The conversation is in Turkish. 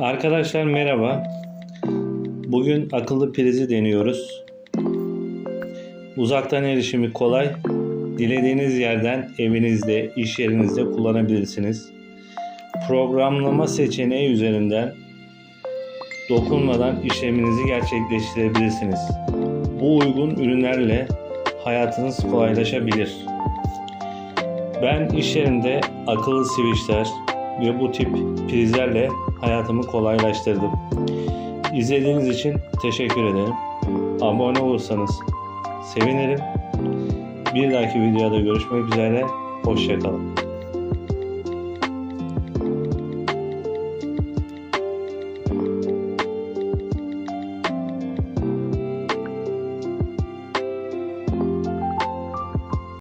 Arkadaşlar merhaba. Bugün akıllı prizi deniyoruz. Uzaktan erişimi kolay. Dilediğiniz yerden evinizde, iş yerinizde kullanabilirsiniz. Programlama seçeneği üzerinden dokunmadan işleminizi gerçekleştirebilirsiniz. Bu uygun ürünlerle hayatınız kolaylaşabilir. Ben iş yerinde akıllı switchler ve bu tip prizlerle hayatımı kolaylaştırdım. İzlediğiniz için teşekkür ederim. Abone olursanız sevinirim. Bir dahaki videoda görüşmek üzere. Hoşçakalın.